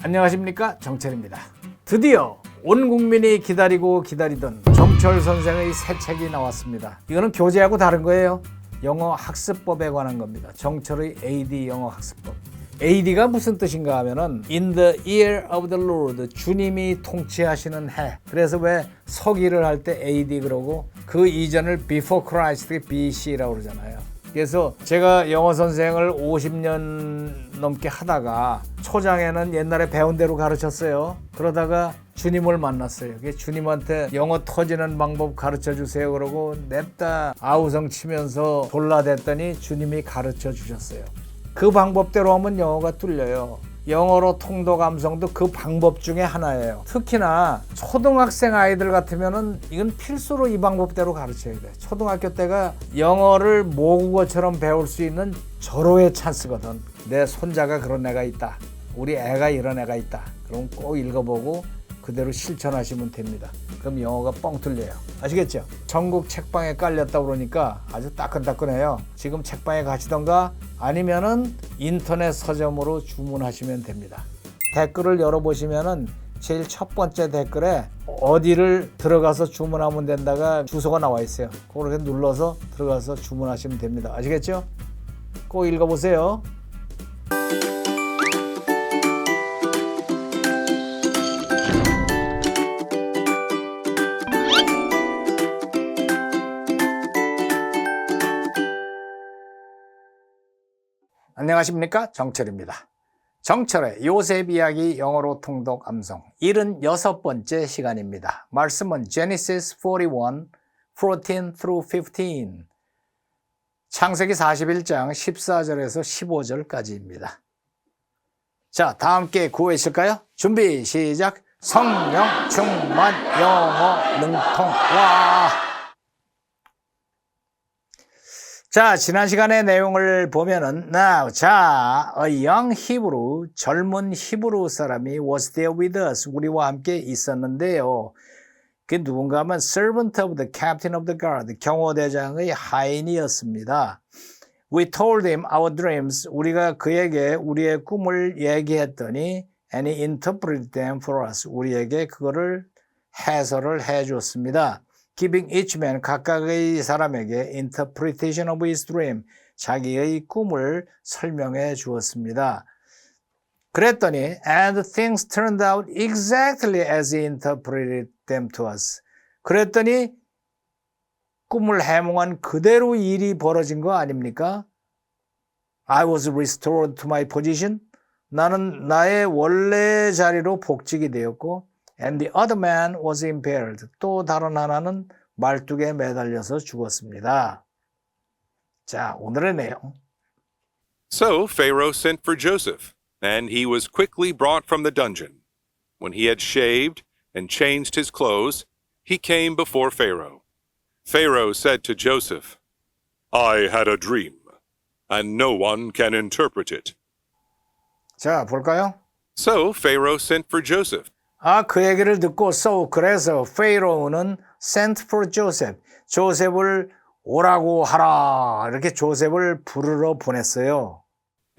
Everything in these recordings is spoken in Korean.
안녕하십니까 정철입니다. 드디어 온 국민이 기다리고 기다리던 정철 선생의 새 책이 나왔습니다. 이거는 교재하고 다른 거예요. 영어 학습법에 관한 겁니다. 정철의 AD 영어 학습법. AD가 무슨 뜻인가 하면은 In the year of the Lord 주님이 통치하시는 해. 그래서 왜 서기를 할 때 AD 그러고 그 이전을 Before Christ BC라고 그러잖아요. 그래서 제가 영어 선생을 50년 넘게 하다가 초장에는 옛날에 배운 대로 가르쳤어요. 그러다가 주님을 만났어요. 주님한테 영어 터지는 방법 가르쳐 주세요. 그러고 냅다 아우성 치면서 돌라댔더니 주님이 가르쳐 주셨어요. 그 방법대로 하면 영어가 뚫려요. 영어로 통도 감성도 그 방법 중에 하나예요. 특히나 초등학생 아이들 같으면은 이건 필수로 이 방법대로 가르쳐야 돼. 초등학교 때가 영어를 모국어처럼 배울 수 있는 절호의 찬스거든. 내 손자가 그런 애가 있다. 우리 애가 이런 애가 있다. 그럼 꼭 읽어보고 그대로 실천하시면 됩니다. 그럼 영어가 뻥 뚫려요. 아시겠죠? 전국 책방에 깔렸다 그러니까 아주 따끈따끈해요. 지금 책방에 가시던가 아니면은 인터넷 서점으로 주문하시면 됩니다. 댓글을 열어보시면은 제일 첫 번째 댓글에 어디를 들어가서 주문하면 된다가 주소가 나와 있어요. 그렇게 눌러서 들어가서 주문하시면 됩니다. 아시겠죠? 꼭 읽어보세요. 안녕하십니까 정철입니다. 정철의 요셉 이야기 영어로 통독 암송 76번째 시간입니다. 말씀은 Genesis 41, 14 through 15 창세기 41장 14절에서 15절까지입니다. 자, 다 함께 구호하실까요? 준비 시작. 성령 충만 영어 능통 와. 자, 지난 시간의 내용을 보면은 now 자, a young Hebrew 젊은 히브루 사람이 was there with us 우리와 함께 있었는데요. 그 누군가 하면 servant of the captain of the guard 경호대장의 하인이었습니다. We told him our dreams 우리가 그에게 우리의 꿈을 얘기했더니 and he interpreted them for us 우리에게 그거를 해설을 해 줬습니다. Giving each man 각각의 사람에게 interpretation of his dream 자기의 꿈을 설명해 주었습니다. 그랬더니 and things turned out exactly as he interpreted them to us. 그랬더니 꿈을 해몽한 그대로 일이 벌어진 거 아닙니까? I was restored to my position. 나는 나의 원래 자리로 복직이 되었고 and the other man was impaled. 또 다른 하나는 말뚝에 매달려서 죽었습니다. 자, 오늘의 내용. So Pharaoh sent for Joseph, and he was quickly brought from the dungeon. When he had shaved and changed his clothes, he came before Pharaoh. Pharaoh said to Joseph, I had a dream, and no one can interpret it. 자, 볼까요? So Pharaoh sent for Joseph, 아, 그 얘기를 듣고 so 그래서 페이로우는 sent for Joseph. 조셉을 오라고 하라. 이렇게 조셉을 부르러 보냈어요.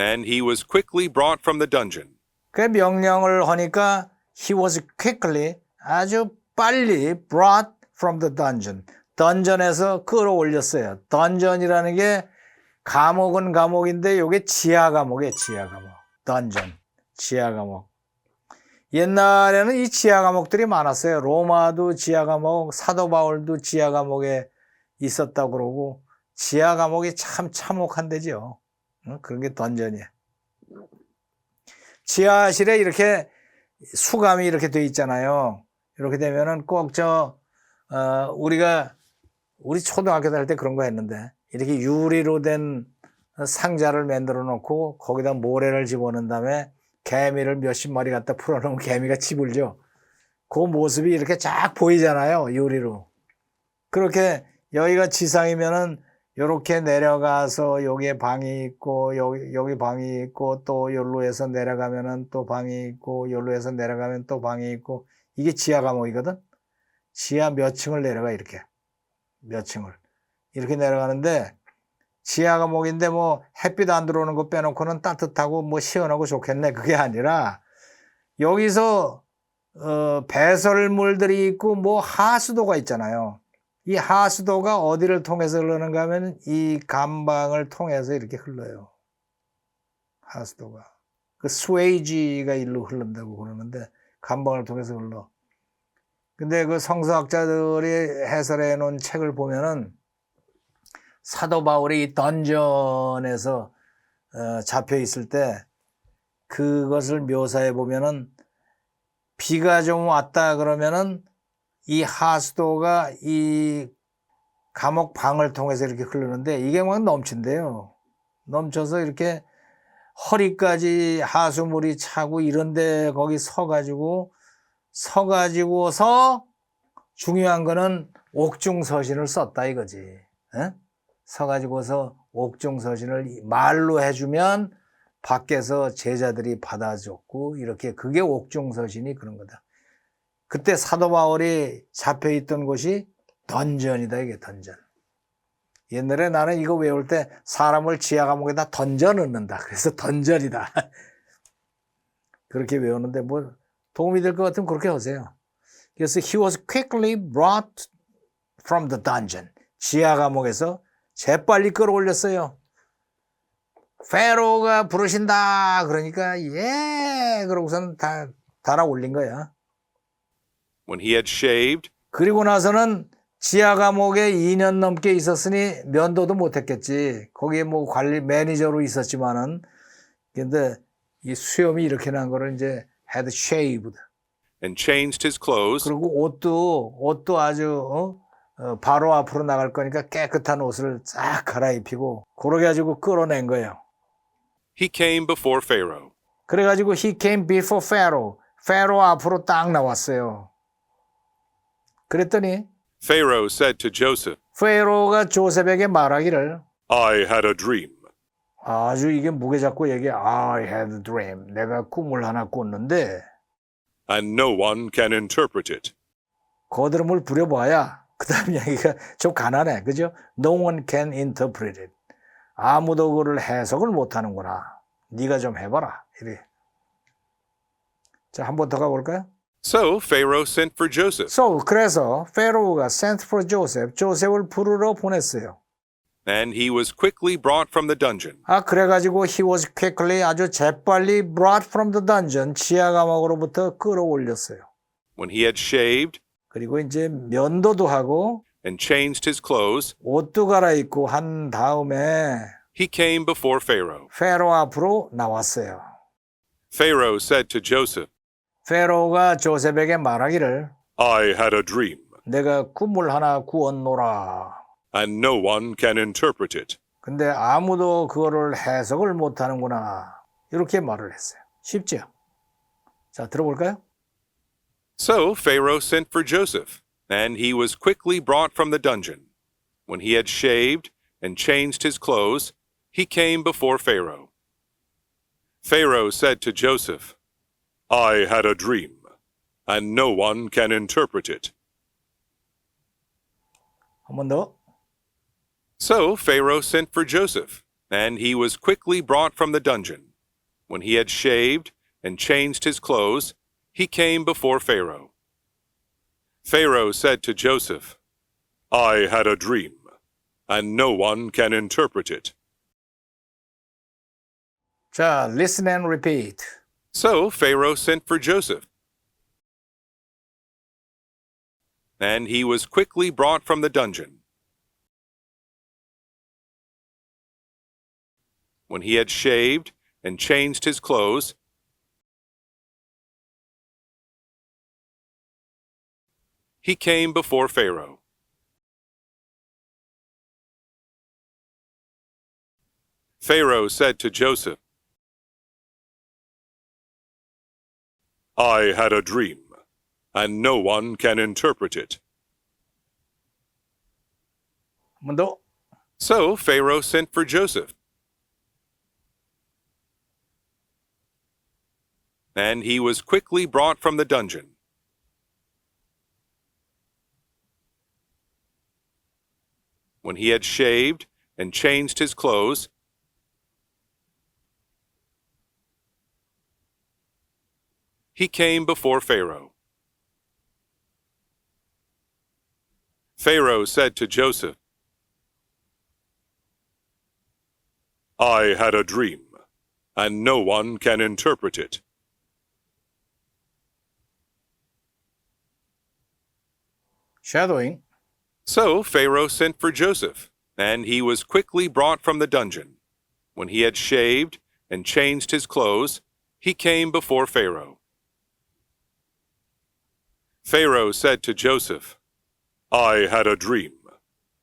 and he was quickly brought from the dungeon. 그 명령을 하니까 he was quickly 아주 빨리 brought from the dungeon. 던전에서 끌어올렸어요. 던전이라는 게 감옥은 감옥인데 요게 지하 감옥이에요. 지하 감옥. 던전. 지하 감옥. 옛날에는 이 지하 감옥들이 많았어요. 로마도 지하 감옥, 사도 바울도 지하 감옥에 있었다고 그러고 지하 감옥이 참 참혹한 데죠. 응? 그런 게 던전이에요. 지하실에 이렇게 수감이 이렇게 돼 있잖아요. 이렇게 되면은 꼭 저, 어, 우리가, 우리 초등학교 다닐 때 그런 거 했는데, 이렇게 유리로 된 상자를 만들어 놓고 거기다 모래를 집어넣은 다음에 개미를 몇십 마리 갖다 풀어놓으면 개미가 찌불죠. 그 모습이 이렇게 쫙 보이잖아요. 유리로. 그렇게 여기가 지상이면은 요렇게 내려가서 여기에 방이 있고 여기 여기 방이 있고 또 여기로 해서 내려가면은 또 방이 있고 여기로 해서 내려가면 또 방이 있고 이게 지하 감옥이거든. 지하 몇 층을 내려가 이렇게 몇 층을 이렇게 내려가는데 지하 감옥인데 뭐 햇빛 안 들어오는 거 빼놓고는 따뜻하고 뭐 시원하고 좋겠네 그게 아니라 여기서 어, 배설물들이 있고 뭐 하수도가 있잖아요. 이 하수도가 어디를 통해서 흐르는가 하면 이 감방을 통해서 이렇게 흘러요. 하수도가. 그 스웨이지가 일로 흐른다고 그러는데 감방을 통해서 흘러. 근데 그 성서학자들이 해설해 놓은 책을 보면은 사도 바울이 이 던전에서 어, 잡혀 있을 때 그것을 묘사해 보면은 비가 좀 왔다 그러면은 이 하수도가 이 감옥 방을 통해서 이렇게 흐르는데 이게 막 넘친대요. 넘쳐서 이렇게 허리까지 하수물이 차고 이런데 거기 서가지고 서가지고서 중요한 거는 옥중서신을 썼다 이거지. 에? 서가지고서 옥중서신을 말로 해주면 밖에서 제자들이 받아줬고 이렇게 그게 옥중서신이 그런 거다. 그때 사도 바울이 잡혀 있던 곳이 던전이다 이게 던전. 옛날에 나는 이거 외울 때 사람을 지하 감옥에다 던져 넣는다. 그래서 던전이다. 그렇게 외우는데 뭐 도움이 될 것 같으면 그렇게 하세요. 그래서 he was quickly brought from the dungeon. 지하 감옥에서 재빨리 끌어올렸어요. 페로가 부르신다. 그러니까 예. 그러고서는 다 달아 올린 거야. When he had shaved 그리고 나서는 지하 감옥에 2년 넘게 있었으니 면도도 못했겠지. 거기에 뭐 관리 매니저로 있었지만은 근데 이 수염이 이렇게 난 거를 이제 had shaved. and changed his clothes 그리고 옷도 옷도 아주 어? 어, 바로 앞으로 나갈 거니까 깨끗한 옷을 싹 갈아입히고 그러게 가지고 끌어낸 거예요. he came before Pharaoh. 그래 가지고 he came before Pharaoh. 페로 앞으로 딱 나왔어요. 그랬더니 Pharaoh said to Joseph, 페로가 조셉에게 말하기를 I had a dream. 아주 이게 무게 잡고 얘기해. I had a dream. 내가 꿈을 하나 꿨는데 and no one can interpret it. 거드름을 부려봐야 그 다음 이야기가 좀 가난해. 그죠? No one can interpret it. 아무도 그를 해석을 못 하는구나. 네가 좀 해봐라. 이래. 자, 한 번 더 가볼까요? So Pharaoh sent for Joseph, So, 그래서 페로가 sent for Joseph, 조셉을 부르러 보냈어요. and he was quickly brought from the dungeon. 아, 그래가지고 he was quickly 아주 재빨리 brought from the dungeon, 지하 감옥으로부터 끌어올렸어요. When he had shaved 그리고 이제 면도도 하고 and changed his clothes, 옷도 갈아입고 한 다음에 he came before Pharaoh. 페로 앞으로 나왔어요. Pharaoh said to Joseph, 페로가 조셉에게 말하기를 I had a dream, 내가 꿈을 하나 꾸었노라. and no one can interpret it. 근데 아무도 그거를 해석을 못하는구나. 이렇게 말을 했어요. 쉽죠? 자, 들어볼까요? So Pharaoh sent for Joseph, and he was quickly brought from the dungeon. When he had shaved and changed his clothes, he came before Pharaoh. Pharaoh said to Joseph, I had a dream, and no one can interpret it. So Pharaoh sent for Joseph, and he was quickly brought from the dungeon. When he had shaved and changed his clothes, he came before Pharaoh. Pharaoh said to Joseph, I had a dream, and no one can interpret it. 자, listen and repeat. So Pharaoh sent for Joseph, and he was quickly brought from the dungeon. When he had shaved and changed his clothes, He came before Pharaoh. Pharaoh said to Joseph, I had a dream, and no one can interpret it. So Pharaoh sent for Joseph. And he was quickly brought from the dungeon. When he had shaved and changed his clothes, he came before Pharaoh. Pharaoh said to Joseph, I had a dream, and no one can interpret it. shadowing. So Pharaoh sent for Joseph, and he was quickly brought from the dungeon. When he had shaved and changed his clothes, he came before Pharaoh. Pharaoh said to Joseph, I had a dream,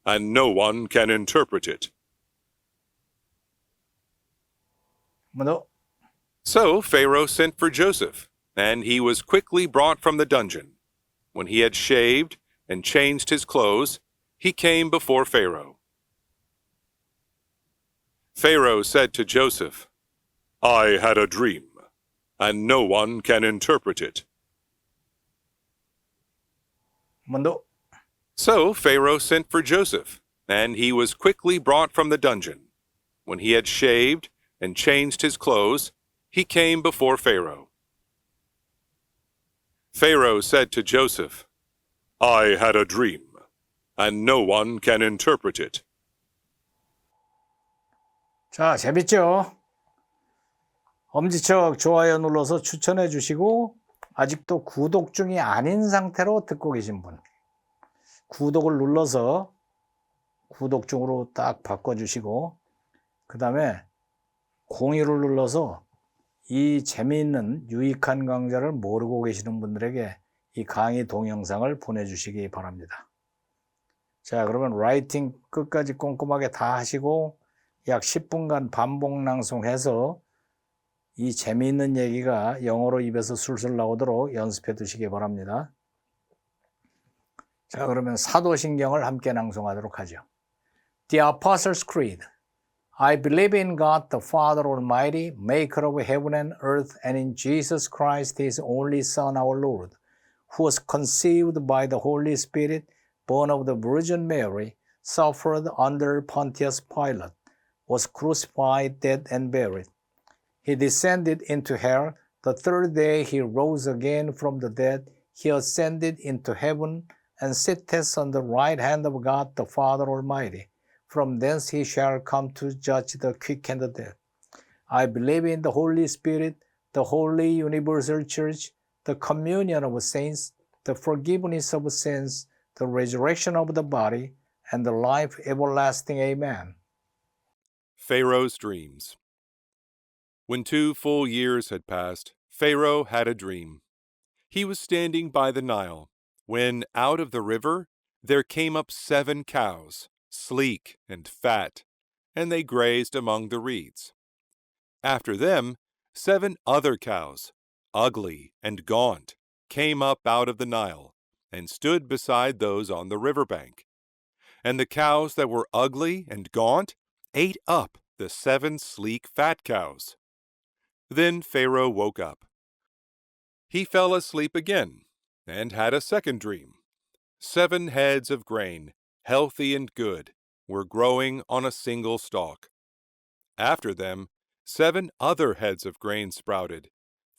and no one can interpret it. So Pharaoh sent for Joseph, and he was quickly brought from the dungeon. When he had shaved and changed his clothes, he came before Pharaoh. Pharaoh said to Joseph, I had a dream, and no one can interpret it. So Pharaoh sent for Joseph, and he was quickly brought from the dungeon. When he had shaved and changed his clothes, he came before Pharaoh. Pharaoh said to Joseph, I had a dream, and no one can interpret it. 자, 재밌죠? 엄지척 좋아요 눌러서 추천해 주시고 아직도 구독 중이 아닌 상태로 듣고 계신 분 구독을 눌러서 구독 중으로 딱 바꿔 주시고 그 다음에 공유를 눌러서 이 재미있는 유익한 강좌를 모르고 계시는 분들에게 이 강의 동영상을 보내주시기 바랍니다. 자, 그러면 라이팅 끝까지 꼼꼼하게 다 하시고 약 10분간 반복 낭송해서 이 재미있는 얘기가 영어로 입에서 술술 나오도록 연습해 두시기 바랍니다. 자, 그러면 사도신경을 함께 낭송하도록 하죠. The Apostles' Creed. I believe in God the Father Almighty, maker of heaven and earth, and in Jesus Christ, his only Son, our Lord, who was conceived by the Holy Spirit, born of the Virgin Mary, suffered under Pontius Pilate, was crucified, dead, and buried. He descended into hell. The third day he rose again from the dead. He ascended into heaven and sitteth on the right hand of God the Father Almighty. From thence he shall come to judge the quick and the dead. I believe in the Holy Spirit, the holy universal church, the communion of saints, the forgiveness of sins, the resurrection of the body, and the life everlasting. Amen. Pharaoh's dreams. When two full years had passed, Pharaoh had a dream. He was standing by the Nile, when out of the river there came up seven cows, sleek and fat, and they grazed among the reeds. After them, seven other cows, ugly and gaunt, came up out of the Nile, and stood beside those on the river bank. And the cows that were ugly and gaunt ate up the seven sleek fat cows. Then Pharaoh woke up. He fell asleep again, and had a second dream. Seven heads of grain, healthy and good, were growing on a single stalk. After them, seven other heads of grain sprouted,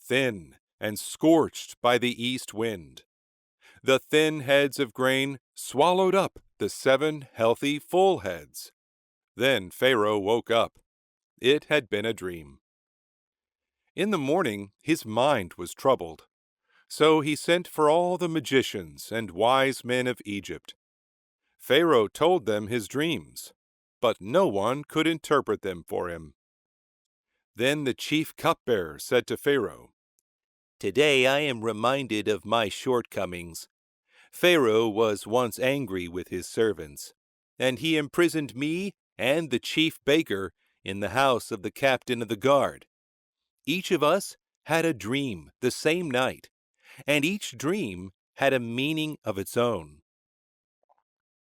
thin and scorched by the east wind. The thin heads of grain swallowed up the seven healthy full heads. Then Pharaoh woke up. It had been a dream. In the morning his mind was troubled. So he sent for all the magicians and wise men of Egypt. Pharaoh told them his dreams, but no one could interpret them for him. Then the chief cupbearer said to Pharaoh, Today I am reminded of my shortcomings. Pharaoh was once angry with his servants, and he imprisoned me and the chief baker in the house of the captain of the guard. Each of us had a dream the same night, and each dream had a meaning of its own.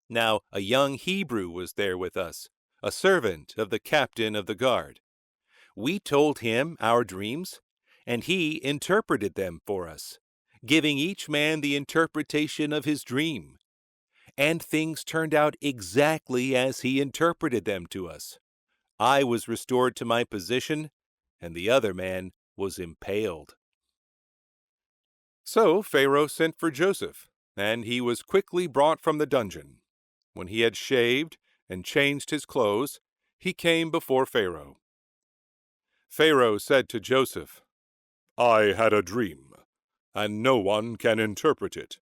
Now a young Hebrew was there with us, a servant of the captain of the guard. We told him our dreams, and he interpreted them for us, giving each man the interpretation of his dream. And things turned out exactly as he interpreted them to us. I was restored to my position, and the other man was impaled. So Pharaoh sent for Joseph, and he was quickly brought from the dungeon. When he had shaved and changed his clothes, he came before Pharaoh. Pharaoh said to Joseph, I had a dream, and no one can interpret it.